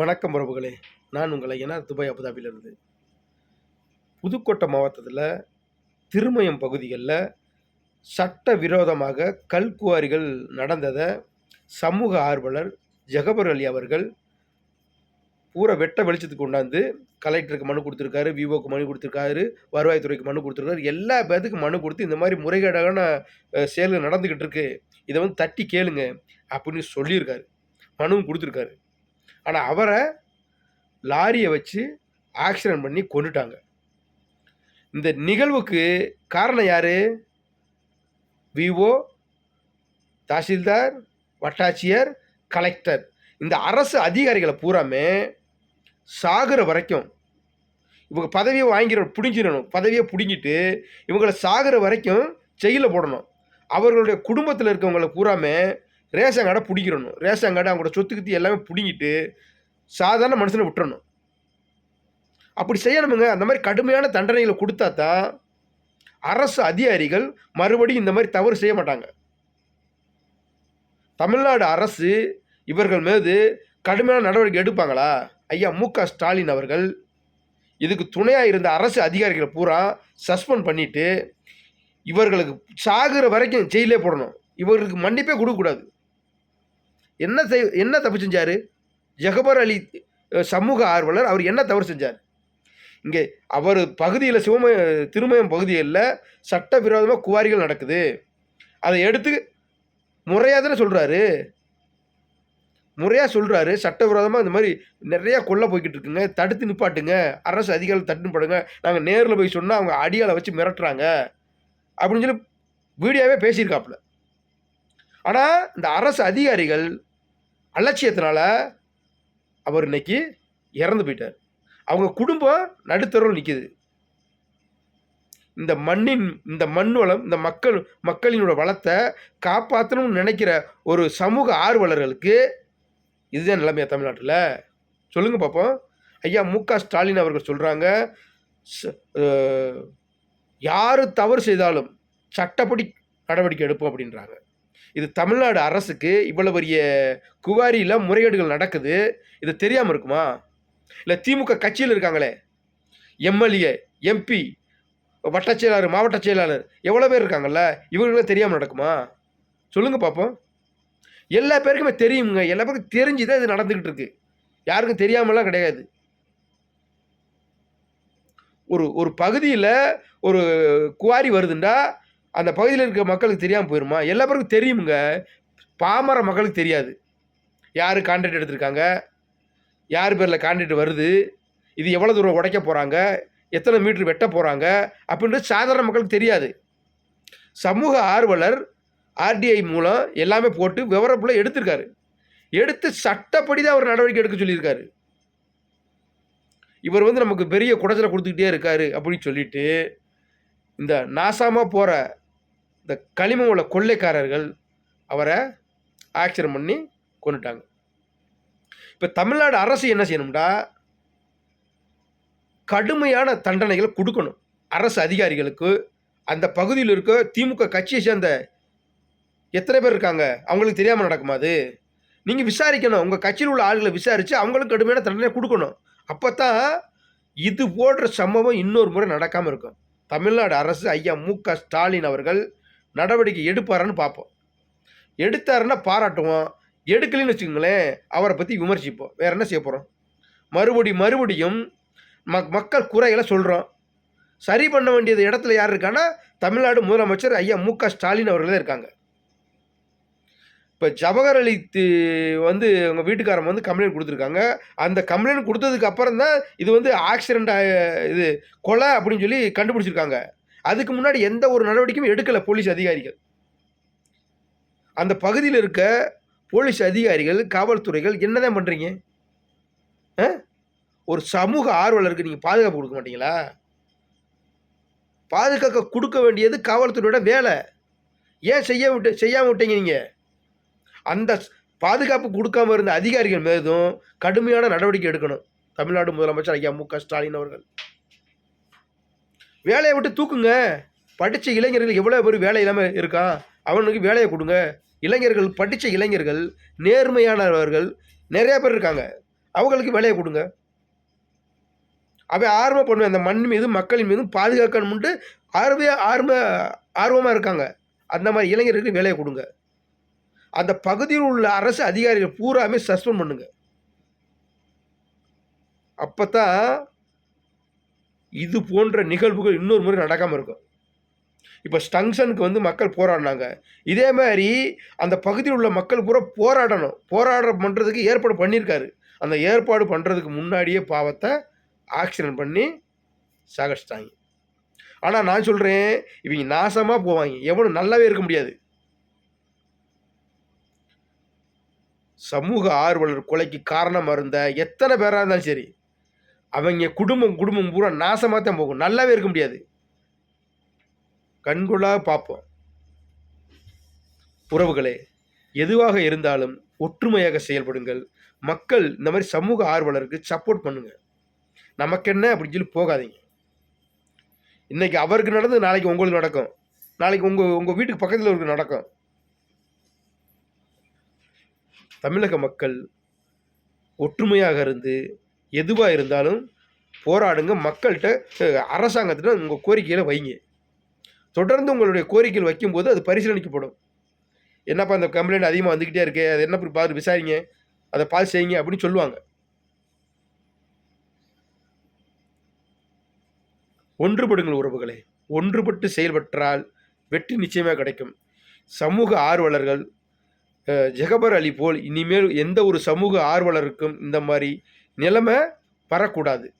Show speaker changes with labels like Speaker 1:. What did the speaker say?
Speaker 1: வணக்கம் உறவுகளே. நான் உங்களை என்ஆர் துபாய் அபுதாபியிலிருந்து. புதுக்கோட்டை மாவட்டத்தில் திருமயம் பகுதிகளில் சட்ட விரோதமாக கல்குவாரிகள் நடந்ததை சமூக ஆர்வலர் ஜெகபர் அலி அவர்கள் பூரா வெட்ட வெளிச்சத்துக்கு கொண்டாந்து கலெக்டருக்கு மனு கொடுத்துருக்காரு விவோக்கு மனு கொடுத்துருக்காரு வருவாய்த்துறைக்கு மனு கொடுத்துருக்காரு எல்லா பேத்துக்கும் மனு கொடுத்து இந்த மாதிரி முறைகேடான செயல்கள் நடந்துக்கிட்டு இருக்கு. இதை வந்து தட்டி கேளுங்க அப்படின்னு சொல்லியிருக்காரு. மனுவும் கொடுத்துருக்காரு. ஆனால் அவரை லாரியை வச்சு ஆக்சிடென்ட் பண்ணி கொண்டுட்டாங்க. இந்த நிகழ்வுக்கு காரணம் யார்? விவோ தாசில்தார் வட்டாட்சியர் கலெக்டர். இந்த அரசு அதிகாரிகளை பூராமே சாகுற வரைக்கும் இவங்க பதவியை வாங்கிற பிடிஞ்சிடணும். பதவியை பிடிங்கிட்டு இவங்களை சாகுற வரைக்கும் ஜெயிலில் போடணும். அவர்களுடைய குடும்பத்தில் இருக்கவங்களை பூராமே ரேஷன் கார்டை பிடிக்கிறணும். ரேஷன் கார்டு அவங்களோட சொத்து எல்லாமே பிடிங்கிட்டு சாதாரண மனுஷனை விட்டுறணும். அப்படி செய்யணுமுங்க. அந்த மாதிரி கடுமையான தண்டனைகளை கொடுத்தா தான் அரசு அதிகாரிகள் மறுபடியும் இந்த மாதிரி தவறு செய்ய மாட்டாங்க. தமிழ்நாடு அரசு இவர்கள் மீது கடுமையான நடவடிக்கை எடுப்பாங்களா? ஐயா மு க ஸ்டாலின் அவர்கள் இதுக்கு துணையாக இருந்த அரசு அதிகாரிகளை பூரா சஸ்பெண்ட் பண்ணிவிட்டு இவர்களுக்கு சாகுற வரைக்கும் ஜெயிலே போடணும். இவர்களுக்கு மன்னிப்பே கொடுக்கக்கூடாது. என்ன செய் என்ன தப்பு செஞ்சார்? ஜஹபர் அலி சமூக ஆர்வலர் அவர் என்ன தவறு செஞ்சார்? இங்கே அவர் பகுதியில் சிவமய திருமயம் பகுதியில் சட்டவிரோதமாக குவாரிகள் நடக்குது. அதை எடுத்து முறையாக தானே சொல்கிறாரு முறையாக சொல்கிறாரு சட்டவிரோதமாக இந்த மாதிரி நிறையா கொள்ள போய்கிட்டு இருக்குங்க. தடுத்து நிப்பாட்டுங்க. அரசு அதிகாரிகள் தடுத்து நிப்பாடுங்க நாங்கள் நேரில் போய் சொன்னால் அவங்க அடியால் வச்சு மிரட்டுறாங்க. அப்படின்னு சொல்லி வீடியோவே பேசியிருக்காப்புல. ஆனால் இந்த அரசு அதிகாரிகள் அலட்சியத்தினால் அவர் இன்னைக்கு இறந்து போயிட்டார். அவங்க குடும்பம் நடுத்தருவில் நிற்கிது இந்த மண்ணின் இந்த மண் வளம் இந்த மக்கள் மக்களினோட வளத்தை காப்பாற்றணும்னு நினைக்கிற ஒரு சமூக ஆர்வலர்களுக்கு இதுதான் நிலைமையா தமிழ்நாட்டில். சொல்லுங்க பார்ப்போம் ஐயா மு க ஸ்டாலின் அவர்கள் சொல்கிறாங்க யார் தவறு செய்தாலும் சட்டப்படி நடவடிக்கை எடுப்போம் அப்படின்றாங்க. இது தமிழ்நாடு அரசுக்கு இவ்வளோ பெரிய குவாரியில் முறைகேடுகள் நடக்குது. இது தெரியாமல் இருக்குமா? இல்லை திமுக கட்சியில் இருக்காங்களே? எம்எல்ஏ எம்பி வட்ட செயலாளர் மாவட்ட செயலாளர் எவ்வளோ பேர் இருக்காங்கல்ல? இவங்களும் தெரியாமல் நடக்குமா? சொல்லுங்க பார்ப்போம் எல்லா பேருக்குமே தெரியுங்க. எல்லா பேருக்கும் தெரிஞ்சு தான் இது நடந்துக்கிட்டு இருக்கு. யாருக்கும் தெரியாமலாம் கிடையாது. ஒரு ஒரு பகுதியில் ஒரு குவாரி வருதுண்டா? அந்த பகுதியில் இருக்க மக்களுக்கு தெரியாமல் போயிருமா? எல்லா பேருக்கும் தெரியுமுங்க. பாமர மக்களுக்கு தெரியாது. யார் கான்ட்ராக்ட் எடுத்திருக்காங்க? யார் பேரில் கான்ட்ராக்ட் வருது? இது எவ்வளோ தூரம் உடைக்க போகிறாங்க எத்தனை மீட்ரு வெட்ட போகிறாங்க அப்படின்றது சாதாரண மக்களுக்கு தெரியாது. சமூக ஆர்வலர் ஆர்டிஐ மூலம் எல்லாமே போட்டு விவரப்புள்ள எடுத்திருக்காரு. எடுத்து சட்டப்படி தான் அவர் நடவடிக்கை எடுக்க சொல்லியிருக்காரு. இவர் வந்து நமக்கு பெரிய குடைச்சலை கொடுத்துக்கிட்டே இருக்காரு அப்படின்னு சொல்லிட்டு இந்த நாசாமாக போகிற இந்த களிமம் உள்ள கொள்ளைக்காரர்கள் அவரை ஆக்சிடென்ட் பண்ணி கொண்டுட்டாங்க இப்போ தமிழ்நாடு அரசு என்ன செய்யணும்டா? கடுமையான தண்டனைகளை கொடுக்கணும். அரசு அதிகாரிகளுக்கு அந்த பகுதியில் இருக்க திமுக கட்சியை சேர்ந்த எத்தனை பேர் இருக்காங்க? அவங்களுக்கு தெரியாமல் நடக்குமா அது? நீங்கள் விசாரிக்கணும். உங்கள் கட்சியில் உள்ள ஆளுகளை விசாரித்து அவங்களுக்கு கடுமையான தண்டனை கொடுக்கணும். அப்போ தான் இது போன்ற சம்பவம் இன்னொரு முறை நடக்காமல் இருக்கும். தமிழ்நாடு அரசு ஐயா மு க ஸ்டாலின் அவர்கள் நடவடிக்கை எடுப்பாரான்னு பார்ப்போம். எடுத்தாருன்னா பாராட்டுவோம். எடுக்கலைன்னு வச்சுக்கோங்களேன் அவரை பற்றி விமர்சிப்போம். வேறு என்ன செய்ய போகிறோம் மறுபடி மறுபடியும் மக் மக்கள் குறைகளை சொல்கிறோம் சரி பண்ண வேண்டியது இடத்துல யார் இருக்கான்னா தமிழ்நாடு முதலமைச்சர் ஐயா மு க ஸ்டாலின் அவர்கள் தான் இருக்காங்க. இப்போ ஜவஹர் அலி வந்து அவங்க வீட்டுக்காரங்க வந்து கம்ப்ளைண்ட் கொடுத்துருக்காங்க. அந்த கம்ப்ளைண்ட் கொடுத்ததுக்கு அப்புறம் தான் இது வந்து ஆக்சிடெண்ட் இது கொலை அப்படின்னு சொல்லி கண்டுபிடிச்சிருக்காங்க. அதுக்கு முன்னாடி எந்த ஒரு நடவடிக்கையும் எடுக்கலை போலீஸ் அதிகாரிகள். அந்த பகுதியில் இருக்க போலீஸ் அதிகாரிகள் காவல்துறைகள் என்னதான் பண்ணுறீங்க ஒரு சமூக ஆர்வலருக்கு நீங்கள் பாதுகாப்பு கொடுக்க மாட்டீங்களா? பாதுகாக்க கொடுக்க வேண்டியது காவல்துறையோட வேலை. ஏன் செய்ய விட்டு செய்யாமல் விட்டீங்க நீங்கள் அந்த பாதுகாப்பு கொடுக்காம இருந்த அதிகாரிகள் மீதும் கடுமையான நடவடிக்கை எடுக்கணும். தமிழ்நாடு முதலமைச்சர் ஐயா மு க ஸ்டாலின் அவர்கள். வேலையை விட்டு தூக்குங்க. படித்த இளைஞர்கள் எவ்வளோ பேர் வேலை இல்லாமல் இருக்கான் அவனுக்கு வேலையை கொடுங்க. இளைஞர்கள் படித்த இளைஞர்கள் நேர்மையானவர்கள் நிறையா பேர் இருக்காங்க. அவங்களுக்கு வேலையை கொடுங்க. அவன் ஆர்வம் பண்ணுவேன். அந்த மண் மீதும் மக்களின் மீதும் பாதுகாக்கணும்ட்டு ஆர்வ ஆர்வ ஆர்வமாக இருக்காங்க. அந்த மாதிரி இளைஞர்களுக்கு வேலையை கொடுங்க. அந்த பகுதியில் உள்ள அரசு அதிகாரிகள் பூராமே சஸ்பெண்ட் பண்ணுங்க. அப்போ தான் இது போன்ற நிகழ்வுகள் இன்னொரு முறை நடக்காமல் இருக்கும். இப்போ ஸ்டங்ஷனுக்கு வந்து மக்கள் போராடினாங்க. இதே மாதிரி அந்த பகுதியில் உள்ள மக்கள் பூரா போராடணும். போராட பண்ணுறதுக்கு ஏற்பாடு பண்ணியிருக்காரு. அந்த ஏற்பாடு பண்ணுறதுக்கு முன்னாடியே பாவத்தை ஆக்சிடென்ட் பண்ணி சகச்சிட்டாங்க ஆனால் நான் சொல்கிறேன் இவங்க நாசமாக போவாங்க. எவனும் நல்லாவே இருக்க முடியாது. சமூக ஆர்வலர் கொலைக்கு காரணமாக இருந்த எத்தனை பேராக இருந்தாலும் சரி அவங்க குடும்பம் குடும்பம் பூரா நாசமாக தான் போகும். நல்லாவே இருக்க முடியாது. கண்கொள்ளாக பார்ப்போம். உறவுகளே எதுவாக இருந்தாலும் ஒற்றுமையாக செயல்படுங்கள். மக்கள் இந்த மாதிரி சமூக ஆர்வலருக்கு சப்போர்ட் பண்ணுங்கள் நமக்கு என்ன அப்படின்னு சொல்லி போகாதீங்க. இன்றைக்கி அவருக்கு நடந்து நாளைக்கு உங்களுக்கு நடக்கும். நாளைக்கு உங்கள் உங்கள் வீட்டுக்கு பக்கத்தில் இருக்கு நடக்கும். தமிழக மக்கள் ஒற்றுமையாக இருந்து எதுவாக இருந்தாலும் போராடுங்க. மக்கள்கிட்ட அரசாங்கத்திட்ட உங்கள் கோரிக்கையில் வைங்க. தொடர்ந்து உங்களுடைய கோரிக்கைகள் வைக்கும்போது அது பரிசீலனைக்கப்படும். என்னப்பா அந்த கம்ப்ளைண்ட் அதிகமாக வந்துக்கிட்டே இருக்கே? அது என்ன இப்படி பார்த்து விசாரிங்க. அதை பார்த்து செய்யுங்க அப்படின்னு சொல்லுவாங்க. ஒன்றுபடுங்கள் உறவுகளே. ஒன்றுபட்டு செயல்பட்டால் வெற்றி நிச்சயமாக கிடைக்கும். சமூக ஆர்வலர்கள் ஜெகபர் அலி போல் இனிமேல் எந்த ஒரு சமூக ஆர்வலருக்கும் இந்த மாதிரி நிலைமை வரக்கூடாது.